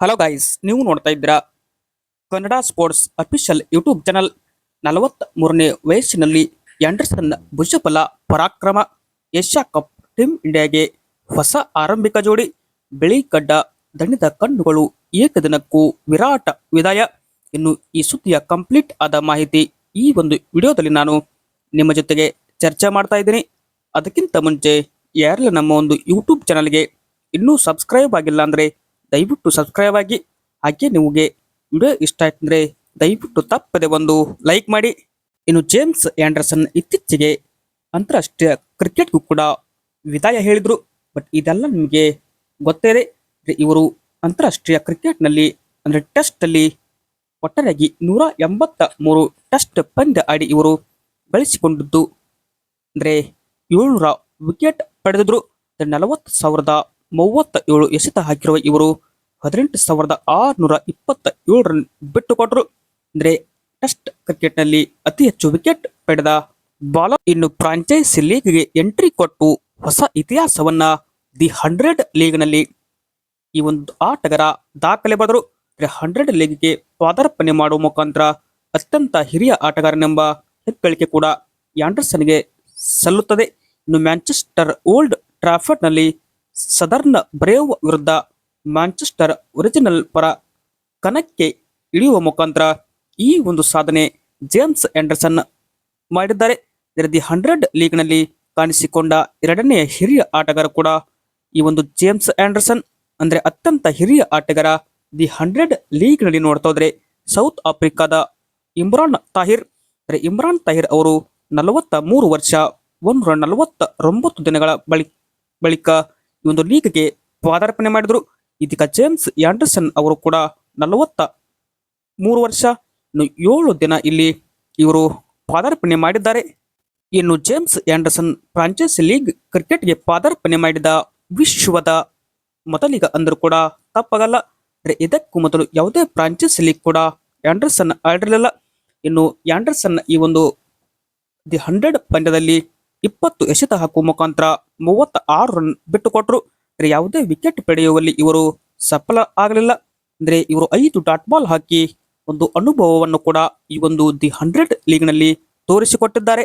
Hello guys ನೀವು ನೋಡ್ತಾ ಇದ್ದೀರಾ Kannada sports official YouTube channel ನಲವತ್ತ್ ಮೂರನೇ ವಯಸ್ಸಿನಲ್ಲಿ ಆಂಡರ್ಸನ್ ಭುಜಬಲ ಪರಾಕ್ರಮ ಏಷ್ಯಾ ಕಪ್ ಟೀಮ್ ಇಂಡಿಯಾಗೆ ಹೊಸ ಆರಂಭಿಕ ಜೋಡಿ ಬಿಳಿ ಕಡ್ಡ ದಣಿದ ಕಣ್ಣುಗಳು ಏಕದಿನಕ್ಕೂ ವಿರಾಟ ವಿದಾಯ. ಇನ್ನು ಈ ಸುದ್ದಿಯ ಕಂಪ್ಲೀಟ್ ಆದ ಮಾಹಿತಿ ಈ ಒಂದು ವಿಡಿಯೋದಲ್ಲಿ ನಾನು ನಿಮ್ಮ ಜೊತೆಗೆ ಚರ್ಚೆ ಮಾಡ್ತಾ ಇದ್ದೀನಿ. ಅದಕ್ಕಿಂತ ಮುಂಚೆ ಯಾರೆಲ್ಲ ನಮ್ಮ ಒಂದು ಯೂಟ್ಯೂಬ್ ಚಾನಲ್ಗೆ ಇನ್ನೂ ಸಬ್ಸ್ಕ್ರೈಬ್ ಆಗಿಲ್ಲ ಅಂದರೆ ದಯವಿಟ್ಟು ಸಬ್ಸ್ಕ್ರೈಬ್ ಆಗಿ. ಹಾಗೆ ನಿಮಗೆ ವಿಡಿಯೋ ಇಷ್ಟ ಆಯ್ತಂದ್ರೆ ದಯವಿಟ್ಟು ತಪ್ಪದೆ ಒಂದು ಲೈಕ್ ಮಾಡಿ. ಇನ್ನು ಜೇಮ್ಸ್ ಆಂಡರ್ಸನ್ ಇತ್ತೀಚೆಗೆ ಅಂತಾರಾಷ್ಟ್ರೀಯ ಕ್ರಿಕೆಟ್ಗೂ ಕೂಡ ವಿದಾಯ ಹೇಳಿದ್ರು. ಬಟ್ ಇದೆಲ್ಲ ನಿಮಗೆ ಗೊತ್ತೇ ಇವರು ಅಂತಾರಾಷ್ಟ್ರೀಯ ಕ್ರಿಕೆಟ್ನಲ್ಲಿ ಅಂದರೆ ಟೆಸ್ಟಲ್ಲಿ ಒಟ್ಟಾರೆಯಾಗಿ ನೂರ ಎಂಬತ್ತ ಮೂರು ಟೆಸ್ಟ್ ಪಂದ್ಯ ಆಡಿ ಇವರು ಗಳಿಸಿಕೊಂಡಿದ್ದು. ಅಂದರೆ ಏಳ್ನೂರ ವಿಕೆಟ್ ಪಡೆದಿದ್ರು. ನಲವತ್ತು ಸಾವಿರದ ಮೂವತ್ತ ಏಳು ಎಸೆತ ಹಾಕಿರುವ ಇವರು ಹದಿನೆಂಟು ಸಾವಿರದ ಆರುನೂರ ಇಪ್ಪತ್ತ ಏಳು ರನ್ ಬಿಟ್ಟು ಕೊಟ್ಟರು ಅಂದರೆ ಟೆಸ್ಟ್ ಕ್ರಿಕೆಟ್ನಲ್ಲಿ ಅತಿ ಹೆಚ್ಚು ವಿಕೆಟ್ ಪಡೆದ ಬಾಲರ್ ಇನ್ನು ಫ್ರಾಂಚೈಸಿ ಲೀಗ್ಗೆ ಎಂಟ್ರಿ ಕೊಟ್ಟು ಹೊಸ ಇತಿಹಾಸವನ್ನ ದಿ ಹಂಡ್ರೆಡ್ ಲೀಗ್ನಲ್ಲಿ ಈ ಒಂದು ಆಟಗಾರ ದಾಖಲೆ ಬರೆದರು ಹಂಡ್ರೆಡ್ ಲೀಗ್ಗೆ ಪಾದಾರ್ಪಣೆ ಮಾಡುವ ಮುಖಾಂತರ ಅತ್ಯಂತ ಹಿರಿಯ ಆಟಗಾರನೆಂಬ ಹೆಗ್ಗಳಿಕೆ ಕೂಡ ಆಂಡರ್ಸನ್ಗೆ ಸಲ್ಲುತ್ತದೆ. ಇನ್ನು ಮ್ಯಾಂಚೆಸ್ಟರ್ ಓಲ್ಡ್ ಟ್ರಾಫರ್ಡ್ನಲ್ಲಿ ಸದರ್ನ್ ಬ್ರೇವ್ ವಿರುದ್ಧ ಮ್ಯಾಂಚೆಸ್ಟರ್ ಒರಿಜಿನಲ್ ಪರ ಕನಕ್ಕೆ ಇಳಿಯುವ ಮುಖಾಂತರ ಈ ಒಂದು ಸಾಧನೆ ಜೇಮ್ಸ್ ಆಂಡರ್ಸನ್ ಮಾಡಿದ್ದಾರೆ. ದಿ ಹಂಡ್ರೆಡ್ ಲೀಗ್ನಲ್ಲಿ ಕಾಣಿಸಿಕೊಂಡ ಎರಡನೆಯ ಹಿರಿಯ ಆಟಗಾರ ಕೂಡ ಈ ಒಂದು ಜೇಮ್ಸ್ ಆಂಡರ್ಸನ್ ಅಂದರೆ ಅತ್ಯಂತ ಹಿರಿಯ ಆಟಗಾರ ದಿ ಹಂಡ್ರೆಡ್ ಲೀಗ್ನಲ್ಲಿ ನೋಡ್ತಾ ಹೋದರೆ ಸೌತ್ ಆಫ್ರಿಕಾದ ಇಮ್ರಾನ್ ತಾಹಿರ್. ಅಂದರೆ ಇಮ್ರಾನ್ ತಾಹಿರ್ ಅವರು ನಲವತ್ತ ಮೂರು ವರ್ಷ ಒಂದು ನಲವತ್ತ ಒಂಬತ್ತು ದಿನಗಳ ಬಳಿ, ಬಳಿಕ ಈ ಒಂದು ಲೀಗ್ಗೆ ಪಾದಾರ್ಪಣೆ ಮಾಡಿದರು. ಇದೀಗ ಜೇಮ್ಸ್ ಆಂಡರ್ಸನ್ ಅವರು ಕೂಡ ನಲವತ್ತ ಮೂರು ವರ್ಷ, ಇನ್ನು ಏಳು ದಿನ ಇಲ್ಲಿ ಇವರು ಪಾದಾರ್ಪಣೆ ಮಾಡಿದ್ದಾರೆ. ಇನ್ನು ಜೇಮ್ಸ್ ಆಂಡರ್ಸನ್ ಫ್ರಾಂಚೈಸ್ ಲೀಗ್ ಕ್ರಿಕೆಟ್ಗೆ ಪಾದಾರ್ಪಣೆ ಮಾಡಿದ ವಿಶ್ವದ ಮೊದಲಿಗ ಅಂದರೂ ಕೂಡ ತಪ್ಪಾಗಲ್ಲ. ಇದಕ್ಕೂ ಮೊದಲು ಯಾವುದೇ ಫ್ರಾಂಚೈಸ್ ಲೀಗ್ ಕೂಡ ಆಂಡರ್ಸನ್ ಆಡಿರಲಿಲ್ಲ. ಇನ್ನು ಆಂಡರ್ಸನ್ ಈ ಒಂದು ದಿ ಹಂಡ್ರೆಡ್ ಪಂದ್ಯದಲ್ಲಿ ಇಪ್ಪತ್ತು ಎಸೆತ ಹಾಕುವ ಮುಖಾಂತರ ಮೂವತ್ತ ಆರು ರನ್ ಬಿಟ್ಟುಕೊಟ್ರು. ಅಂದ್ರೆ ಯಾವುದೇ ವಿಕೆಟ್ ಪಡೆಯುವಲ್ಲಿ ಇವರು ಸಫಲ ಆಗಲಿಲ್ಲ. ಅಂದ್ರೆ ಇವರು ಐದು ಡಾಟ್ ಬಾಲ್ ಹಾಕಿ ಒಂದು ಅನುಭವವನ್ನು ಕೂಡ ಈ ಒಂದು ದಿ ಹಂಡ್ರೆಡ್ ಲೀಗ್ನಲ್ಲಿ ತೋರಿಸಿಕೊಟ್ಟಿದ್ದಾರೆ.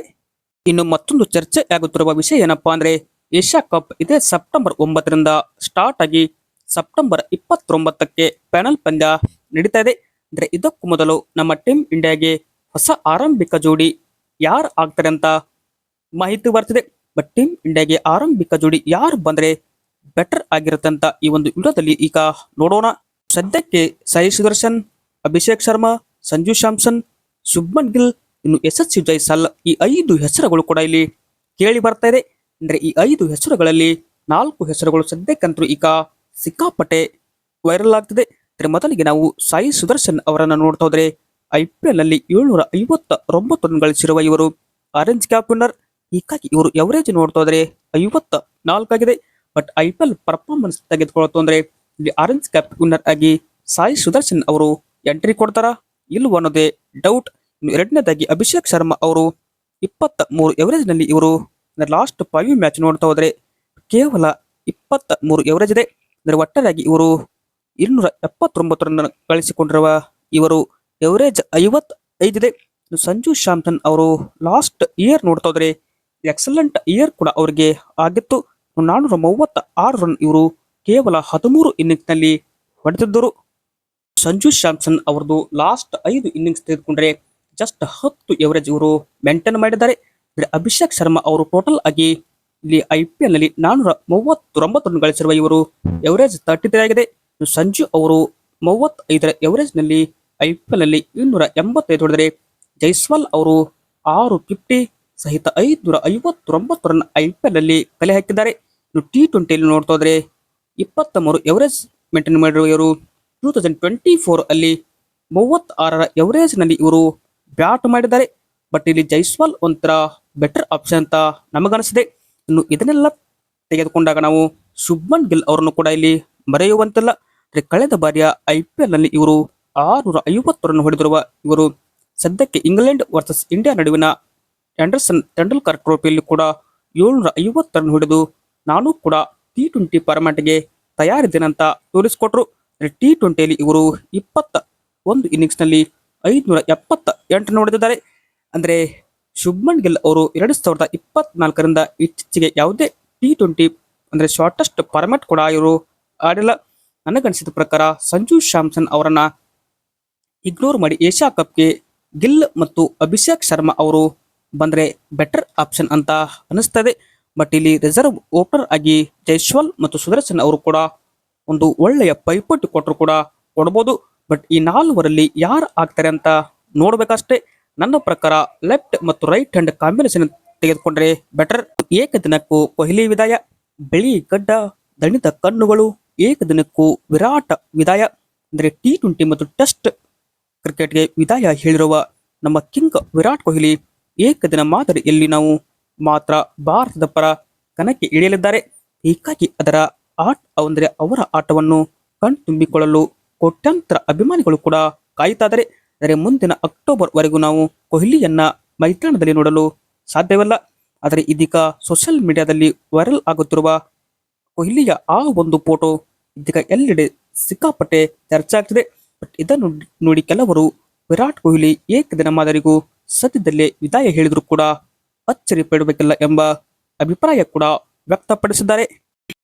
ಇನ್ನು ಮತ್ತೊಂದು ಚರ್ಚೆ ಆಗುತ್ತಿರುವ ವಿಷಯ ಏನಪ್ಪಾ ಅಂದ್ರೆ ಏಷ್ಯಾ ಕಪ್ ಇದೇ ಸೆಪ್ಟೆಂಬರ್ ಒಂಬತ್ತರಿಂದ ಸ್ಟಾರ್ಟ್ ಆಗಿ ಸೆಪ್ಟೆಂಬರ್ ಇಪ್ಪತ್ತೊಂಬತ್ತಕ್ಕೆ ಪ್ಯಾನಲ್ ಪಂದ್ಯ ನಡೀತಾ ಇದೆ. ಅಂದ್ರೆ ಇದಕ್ಕೂ ಮೊದಲು ನಮ್ಮ ಟೀಮ್ ಇಂಡಿಯಾಗೆ ಹೊಸ ಆರಂಭಿಕ ಜೋಡಿ ಯಾರು ಆಗ್ತಾರೆ ಅಂತ ಮಾಹಿತಿ ಬರ್ತಿದೆ. ಬಟ್ ಟೀಮ್ ಇಂಡಿಯಾಗೆ ಆರಂಭಿಕ ಜೋಡಿ ಯಾರು ಬಂದರೆ ಬೆಟರ್ ಆಗಿರುತ್ತೆ ಅಂತ ಈ ಒಂದು ವಿಡಿಯೋದಲ್ಲಿ ಈಗ ನೋಡೋಣ. ಸದ್ಯಕ್ಕೆ ಸಾಯಿ ಸುದರ್ಶನ್, ಅಭಿಷೇಕ್ ಶರ್ಮಾ, ಸಂಜು ಶಾಮ್ಸನ್, ಶುಭ್ಮನ್ ಗಿಲ್, ಇನ್ನು ಎಸ್ ಎಸ್ ಜೈಸಲ್ ಈ ಐದು ಹೆಸರುಗಳು ಕೂಡ ಇಲ್ಲಿ ಕೇಳಿ ಬರ್ತಾ ಇದೆ. ಅಂದರೆ ಈ ಐದು ಹೆಸರುಗಳಲ್ಲಿ ನಾಲ್ಕು ಹೆಸರುಗಳು ಸದ್ಯಕ್ಕಂತೂ ಈಗ ಸಿಕ್ಕಾಪಟ್ಟೆ ವೈರಲ್ ಆಗ್ತಿದೆ. ಅಂದ್ರೆ ಮೊದಲಿಗೆ ನಾವು ಸಾಯಿ ಸುದರ್ಶನ್ ಅವರನ್ನು ನೋಡ್ತಾ ಹೋದರೆ ಐ ಪಿ ಎಲ್ನಲ್ಲಿ ಏಳ್ನೂರ ಐವತ್ತ ಒಂಬತ್ತು ರನ್ ಗಳಿಸಿರುವ ಇವರು ಆರೆಂಜ್ ಕ್ಯಾಪ್ ವಿನ್ನರ್ ಹೀಗಾಗಿ ಇವರು ಎವರೇಜ್ ನೋಡ್ತಾ ಹೋದ್ರೆ ಐವತ್ತ ನಾಲ್ಕಾಗಿದೆ but I P L performance ತೆಗೆದುಕೊಳ್ತು ಅಂದ್ರೆ ಇಲ್ಲಿ ಆರೆಂಜ್ ಕ್ಯಾಪ್ ವಿನ್ನರ್ ಆಗಿ ಸಾಯಿ ಸುದರ್ಶನ್ ಅವರು ಎಂಟ್ರಿ ಕೊಡ್ತಾರ ಇಲ್ವ ಅನ್ನೋದೇ ಡೌಟ್ ಎರಡನೇದಾಗಿ ಅಭಿಷೇಕ್ ಶರ್ಮಾ ಅವರು ಇಪ್ಪತ್ತ ಮೂರು ಎವರೇಜ್ನಲ್ಲಿ ಇವರು ಲಾಸ್ಟ್ ಫೈವ್ ಮ್ಯಾಚ್ ನೋಡ್ತಾ ಹೋದ್ರೆ ಕೇವಲ ಇಪ್ಪತ್ತ ಮೂರು ಎವರೇಜ್ ಇದೆ. ಅಂದ್ರೆ ಒಟ್ಟಾರೆಯಾಗಿ ಇವರು ಇನ್ನೂರ ಎಪ್ಪತ್ತೊಂಬತ್ತು ರನ್ ಗಳಿಸಿಕೊಂಡಿರುವ ಇವರು ಎವರೇಜ್ ಐವತ್ ಐದಿದೆ ಸಂಜು ಶಾಂತನ್ ಅವರು ಲಾಸ್ಟ್ ಇಯರ್ ನೋಡ್ತಾ ಹೋದ್ರೆ ಎಕ್ಸಲೆಂಟ್ ಇಯರ್ ಕೂಡ ಅವರಿಗೆ ಆಗಿತ್ತು. ನಾನ್ನೂರ ಮೂವತ್ತ ಆರು ರನ್ ಇವರು ಕೇವಲ ಹದಿಮೂರು ಇನ್ನಿಂಗ್ಸ್ನಲ್ಲಿ ಹೊಡೆದಿದ್ದರು. ಸಂಜು ಸ್ಯಾಮ್ಸನ್ ಅವರದು ಲಾಸ್ಟ್ ಐದು ಇನ್ನಿಂಗ್ಸ್ ತೆಗೆದುಕೊಂಡ್ರೆ ಜಸ್ಟ್ ಹತ್ತು ಎವರೇಜ್ ಇವರು ಮೇಂಟೈನ್ ಮಾಡಿದ್ದಾರೆ. ಅಭಿಷೇಕ್ ಶರ್ಮಾ ಅವರು ಟೋಟಲ್ ಆಗಿ ಇಲ್ಲಿ ಐ ಪಿ ಎಲ್ನಲ್ಲಿ ನಾನ್ನೂರ ಮೂವತ್ತೊಂಬತ್ತು ರನ್ ಗಳಿಸಿರುವ ಇವರು ಎವರೇಜ್ ತರ್ಟಿ ತ್ರೀ ಆಗಿದೆ. ಸಂಜು ಅವರು ಮೂವತ್ತೈದರ ಎವರೇಜ್ನಲ್ಲಿ ಐ ಪಿ ಎಲ್ನಲ್ಲಿ ಇನ್ನೂರ ಎಂಬತ್ತೈದು ಹೊಡೆದರೆ ಜೈಸ್ವಾಲ್ ಅವರು ಆರು ಫಿಫ್ಟಿ ಸಹಿತ ಐದುನೂರ ಐವತ್ತೊಂಬತ್ತು ರನ್ ಐ ಪಿ ಎಲ್ ಅಲ್ಲಿ ಕಲೆ ಹಾಕಿದ್ದಾರೆ ಇನ್ನು ಟಿ ಟ್ವೆಂಟಿಯಲ್ಲಿ ನೋಡ್ತಾ ಹೋದ್ರೆ ಇಪ್ಪತ್ತ ಮೂರು ಎವರೇಜ್ ಮೇಂಟೈನ್ ಮಾಡಿರುವ ಇವರು. ಟೂ ತೌಸಂಡ್ ಟ್ವೆಂಟಿ ಫೋರ್ ಅಲ್ಲಿ ಮೂವತ್ತಾರರ ಎವರೇಜ್ನಲ್ಲಿ ಇವರು ಬ್ಯಾಟ್ ಮಾಡಿದ್ದಾರೆ. ಬಟ್ ಇಲ್ಲಿ ಜೈಸ್ವಾಲ್ ಒಂಥರ ಬೆಟರ್ ಆಪ್ಷನ್ ಅಂತ ನಮಗನಿಸಿದೆ ಇನ್ನು ಇದನ್ನೆಲ್ಲ ತೆಗೆದುಕೊಂಡಾಗ ನಾವು ಶುಭ್ಮನ್ ಗಿಲ್ ಅವರನ್ನು ಕೂಡ ಇಲ್ಲಿ ಮರೆಯುವಂತಿಲ್ಲ. ಕಳೆದ ಬಾರಿಯ ಐ ಪಿ ಎಲ್ನಲ್ಲಿ ಇವರು ಆರುನೂರ ಐವತ್ತು ರನ್ ಹೊಡೆದಿರುವ ಇವರು. ಸದ್ಯಕ್ಕೆ ಇಂಗ್ಲೆಂಡ್ ವರ್ಸಸ್ ಇಂಡಿಯಾ ನಡುವಿನ ಆಂಡರ್ಸನ್ ತೆಂಡೂಲ್ಕರ್ ಟ್ರೋಫಿಯಲ್ಲಿ ಕೂಡ ಏಳ್ನೂರ ಐವತ್ತು ರನ್ ಹೊಡೆದು ನಾನು ಕೂಡ ಟಿ ಟ್ವೆಂಟಿ ಫಾರ್ಮ್ಯಾಟ್ಗೆ ತಯಾರಿದ್ದೇನೆ ಅಂತ ತೋರಿಸಿಕೊಟ್ರು ಟಿ ಟ್ವೆಂಟಿಯಲ್ಲಿ ಇವರು ಇಪ್ಪತ್ತ ಒಂದು ಇನ್ನಿಂಗ್ಸ್ನಲ್ಲಿ ಐದುನೂರ ಎಪ್ಪತ್ತ ಎಂಟು ಹೊಡೆದಿದ್ದಾರೆ. ಅಂದರೆ ಶುಭ್ಮನ್ ಗಿಲ್ ಅವರು ಎರಡು ಸಾವಿರದ ಇಪ್ಪತ್ನಾಲ್ಕರಿಂದ ಇತ್ತೀಚೆಗೆ ಯಾವುದೇ ಟಿ ಟ್ವೆಂಟಿ ಅಂದರೆ ಶಾರ್ಟೆಸ್ಟ್ ಫಾರ್ಮ್ಯಾಟ್ ಕೂಡ ಇವರು ಆಡಿಲ್ಲ. ನನಗನ್ಸಿದ ಪ್ರಕಾರ ಸಂಜು ಶ್ಯಾಮ್ಸನ್ ಅವರನ್ನು ಇಗ್ನೋರ್ ಮಾಡಿ ಏಷ್ಯಾ ಕಪ್ಗೆ ಗಿಲ್ ಮತ್ತು ಅಭಿಷೇಕ್ ಶರ್ಮಾ ಅವರು ಬಂದರೆ ಬೆಟರ್ ಆಪ್ಷನ್ ಅಂತ ಅನಿಸ್ತದೆ ಬಟ್ ಇಲ್ಲಿ ರಿಸರ್ವ್ ಓಪನರ್ ಆಗಿ ಜೈಶ್ವಾಲ್ ಮತ್ತು ಸುದರ್ಶನ್ ಅವರು ಕೂಡ ಒಂದು ಒಳ್ಳೆಯ ಪೈಪೋಟಿ ಕೊಟ್ಟರು ಕೂಡ ಕೊಡ್ಬೋದು. ಬಟ್ ಈ ನಾಲ್ವರಲ್ಲಿ ಯಾರು ಆಗ್ತಾರೆ ಅಂತ ನೋಡಬೇಕಷ್ಟೇ. ನನ್ನ ಪ್ರಕಾರ ಲೆಫ್ಟ್ ಮತ್ತು ರೈಟ್ ಹ್ಯಾಂಡ್ ಕಾಂಬಿನೇಷನ್ ತೆಗೆದುಕೊಂಡ್ರೆ ಬೆಟರ್ ಏಕದಿನಕ್ಕೂ ಕೊಹ್ಲಿ ವಿದಾಯ. ಬಿಳಿ ಗಡ್ಡ, ದಣಿತ ಕಣ್ಣುಗಳು, ಏಕದಿನಕ್ಕೂ ವಿರಾಟ್ ವಿದಾಯ. ಅಂದರೆ ಟಿ ಮತ್ತು ಟೆಸ್ಟ್ ಕ್ರಿಕೆಟ್ಗೆ ವಿದಾಯ ಹೇಳಿರುವ ನಮ್ಮ ಕಿಂಗ್ ವಿರಾಟ್ ಕೊಹ್ಲಿ ಏಕದಿನ ಮಾದರಿಯಲ್ಲಿ ನಾವು ಮಾತ್ರ ಭಾರತದ ಪರ ಕಣಕ್ಕೆ ಇಳಿಯಲಿದ್ದಾರೆ. ಹೀಗಾಗಿ ಅದರ ಆಟ ಅಂದರೆ ಅವರ ಆಟವನ್ನು ಕಣ್ತುಂಬಿಕೊಳ್ಳಲು ಕೋಟ್ಯಾಂತರ ಅಭಿಮಾನಿಗಳು ಕೂಡ ಕಾಯುತ್ತಾದರೆ. ಆದರೆ ಮುಂದಿನ ಅಕ್ಟೋಬರ್ ವರೆಗೂ ನಾವು ಕೊಹ್ಲಿಯನ್ನ ಮೈದಾನದಲ್ಲಿ ನೋಡಲು ಸಾಧ್ಯವಿಲ್ಲ. ಆದರೆ ಇದೀಗ ಸೋಷಿಯಲ್ ಮೀಡಿಯಾದಲ್ಲಿ ವೈರಲ್ ಆಗುತ್ತಿರುವ ಕೊಹ್ಲಿಯ ಆ ಒಂದು ಫೋಟೋ ಇದೀಗ ಎಲ್ಲೆಡೆ ಸಿಕ್ಕಾಪಟ್ಟೆ ಚರ್ಚೆ ಆಗ್ತಿದೆ. ಬಟ್ ಇದನ್ನು ನೋಡಿ ಕೆಲವರು ವಿರಾಟ್ ಕೊಹ್ಲಿ ಏಕದಿನ ಮಾದರಿಗೂ ಸದ್ಯದಲ್ಲೇ ವಿದಾಯ ಹೇಳಿದ್ರು ಕೂಡ ಅಚ್ಚರಿ ಪಡಬೇಕಿಲ್ಲ ಎಂಬ ಅಭಿಪ್ರಾಯ ಕೂಡ ವ್ಯಕ್ತಪಡಿಸಿದ್ದಾರೆ.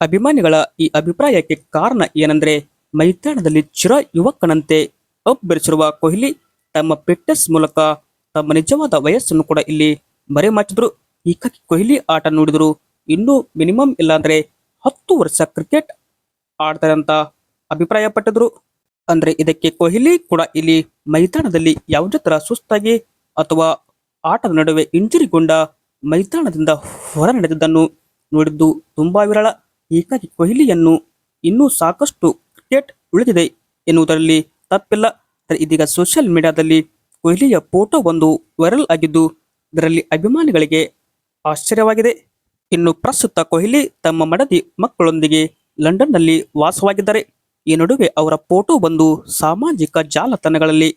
ಅಭಿಮಾನಿಗಳ ಈ ಅಭಿಪ್ರಾಯಕ್ಕೆ ಕಾರಣ ಏನಂದ್ರೆ, ಮೈದಾನದಲ್ಲಿ ಚಿರ ಯುವಕನಂತೆ ಅಬ್ಬರಿಸಿರುವ ಕೊಹ್ಲಿ ತಮ್ಮ ಫಿಟ್ನೆಸ್ ಮೂಲಕ ತಮ್ಮ ನಿಜವಾದ ವಯಸ್ಸನ್ನು ಕೂಡ ಇಲ್ಲಿ ಮರೆಮಾಚಿದ್ರು. ಹೀಗಾಗಿ ಕೊಹ್ಲಿ ಆಟ ನೋಡಿದ್ರು ಇನ್ನೂ ಮಿನಿಮಮ್ ಇಲ್ಲಾಂದ್ರೆ ಹತ್ತು ವರ್ಷ ಕ್ರಿಕೆಟ್ ಆಡ್ತಾರೆ ಅಂತ ಅಭಿಪ್ರಾಯಪಟ್ಟಿದ್ರು. ಅಂದ್ರೆ ಇದಕ್ಕೆ ಕೊಹ್ಲಿ ಕೂಡ ಇಲ್ಲಿ ಮೈದಾನದಲ್ಲಿ ಯಾವುದೇ ತರ ಸುಸ್ತಾಗಿ ಅಥವಾ ಆಟದ ನಡುವೆ ಇಂಜುರಿಗೊಂಡ ಮೈದಾನದಿಂದ ಹೊರ ನಡೆದಿದ್ದನ್ನು ನೋಡಿದ್ದು ತುಂಬಾ ವಿರಳ. ಹೀಗಾಗಿ ಕೊಹ್ಲಿಯನ್ನು ಇನ್ನೂ ಸಾಕಷ್ಟು ಕ್ರಿಕೆಟ್ ಉಳಿದಿದೆ ಎನ್ನುವುದರಲ್ಲಿ ತಪ್ಪಿಲ್ಲ. ಇದೀಗ ಸೋಷಿಯಲ್ ಮೀಡಿಯಾದಲ್ಲಿ ಕೊಹ್ಲಿಯ ಫೋಟೋ ಒಂದು ವೈರಲ್ ಆಗಿದ್ದು ಇದರಲ್ಲಿ ಅಭಿಮಾನಿಗಳಿಗೆ ಆಶ್ಚರ್ಯವಾಗಿದೆ. ಇನ್ನು ಪ್ರಸ್ತುತ ಕೊಹ್ಲಿ ತಮ್ಮ ಮಡದಿ ಮಕ್ಕಳೊಂದಿಗೆ ಲಂಡನ್ನಲ್ಲಿ ವಾಸವಾಗಿದ್ದಾರೆ. ಈ ನಡುವೆ ಅವರ ಫೋಟೋ ಬಂದು ಸಾಮಾಜಿಕ ಜಾಲತಾಣಗಳಲ್ಲಿ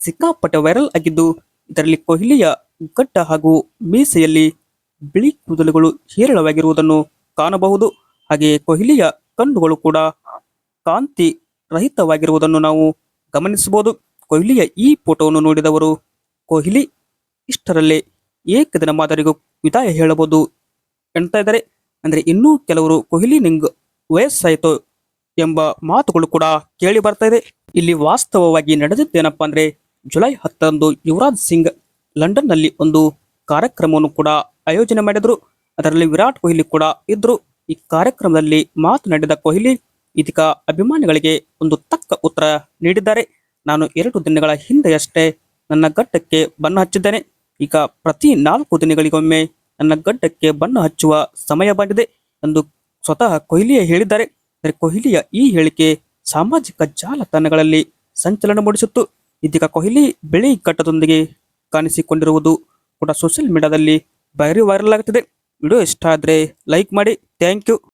ಸಿಕ್ಕಾಪಟ್ಟೆ ವೈರಲ್ ಆಗಿದ್ದು ಇದರಲ್ಲಿ ಕೊಹ್ಲಿಯ ಗಡ್ಡ ಹಾಗೂ ಮೀಸೆಯಲ್ಲಿ ಬಿಳಿ ಕೂದಲುಗಳು ಹೇರಳವಾಗಿರುವುದನ್ನು ಕಾಣಬಹುದು. ಹಾಗೆಯೇ ಕೊಹ್ಲಿಯ ಕಣ್ಣುಗಳು ಕೂಡ ಕಾಂತಿ ರಹಿತವಾಗಿರುವುದನ್ನು ನಾವು ಗಮನಿಸಬಹುದು. ಕೊಹ್ಲಿಯ ಈ ಫೋಟೋವನ್ನು ನೋಡಿದವರು, ಕೊಹ್ಲಿ ಇಷ್ಟರಲ್ಲೇ ಏಕದಿನ ಮಾದರಿಗೂ ವಿದಾಯ ಹೇಳಬಹುದು ಎಂತ ಇದ್ದಾರೆ. ಅಂದ್ರೆ ಇನ್ನೂ ಕೆಲವರು ಕೊಹ್ಲಿ ನಿಂಗ್ ವಯಸ್ಸಾಯಿತು ಎಂಬ ಮಾತುಗಳು ಕೂಡ ಕೇಳಿ ಬರ್ತಾ ಇದೆ. ಇಲ್ಲಿ ವಾಸ್ತವವಾಗಿ ನಡೆದಿದ್ದೇನಪ್ಪ ಅಂದ್ರೆ ಜುಲೈ ಹತ್ತರಂದು ಯುವರಾಜ್ ಸಿಂಗ್ ಲಂಡನ್ನಲ್ಲಿ ಒಂದು ಕಾರ್ಯಕ್ರಮವನ್ನು ಕೂಡ ಆಯೋಜನೆ ಮಾಡಿದರು. ಅದರಲ್ಲಿ ವಿರಾಟ್ ಕೊಹ್ಲಿ ಕೂಡ ಇದ್ರು. ಈ ಕಾರ್ಯಕ್ರಮದಲ್ಲಿ ಮಾತನಾಡಿದ ಕೊಹ್ಲಿ, ಇದೀಗ ಅಭಿಮಾನಿಗಳಿಗೆ ಒಂದು ತಕ್ಕ ಉತ್ತರ ನೀಡಿದ್ದಾರೆ. ನಾನು ಎರಡು ದಿನಗಳ ಹಿಂದೆಯಷ್ಟೇ ನನ್ನ ಗಡ್ಡಕ್ಕೆ ಬಣ್ಣ ಹಚ್ಚಿದ್ದೇನೆ. ಈಗ ಪ್ರತಿ ನಾಲ್ಕು ದಿನಗಳಿಗೊಮ್ಮೆ ನನ್ನ ಗಡ್ಡಕ್ಕೆ ಬಣ್ಣ ಹಚ್ಚುವ ಸಮಯ ಬಂದಿದೆ ಎಂದು ಸ್ವತಃ ಕೊಹ್ಲಿಯೇ ಹೇಳಿದ್ದಾರೆ. ಕೊಹ್ಲಿಯ ಈ ಹೇಳಿಕೆ ಸಾಮಾಜಿಕ ಜಾಲತಾಣಗಳಲ್ಲಿ ಸಂಚಲನ ಮೂಡಿಸಿತ್ತು. ಇದೀಗ ಕೊಹ್ಲಿ ಬಿಳಿ ಘಟ್ಟದೊಂದಿಗೆ ಕಾಣಿಸಿಕೊಂಡಿರುವುದು ಕೂಡ ಸೋಷಿಯಲ್ ಮೀಡಿಯಾದಲ್ಲಿ ಬೈರಿ ವೈರಲ್ ಆಗುತ್ತಿದೆ ವಿಡಿಯೋ ಇಷ್ಟ ಆದರೆ ಲೈಕ್ ಮಾಡಿ. Thank you